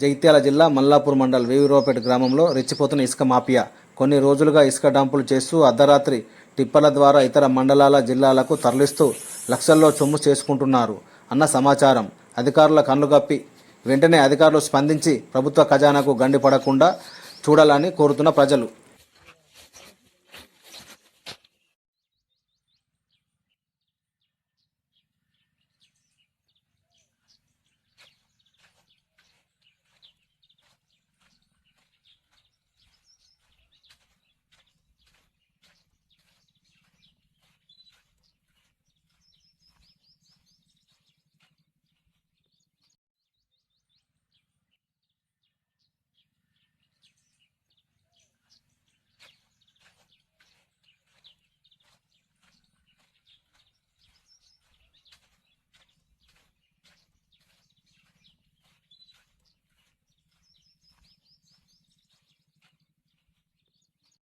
జగిత్యాల జిల్లా మల్లాపూర్ మండల్ వేవిరోపేట గ్రామంలో రెచ్చిపోతున్న ఇసుక మాఫియా. కొన్ని రోజులుగా ఇసుక డంపులు చేస్తూ అర్ధరాత్రి టిప్పర్ల ద్వారా ఇతర మండలాల జిల్లాలకు తరలిస్తూ లక్షల్లో సొమ్ము చేసుకుంటున్నారు అన్న సమాచారం. అధికారుల కన్ను కప్పి వెంటనే అధికారులు స్పందించి ప్రభుత్వ ఖజానాకు గండి పడకుండా చూడాలని కోరుతున్న ప్రజలు.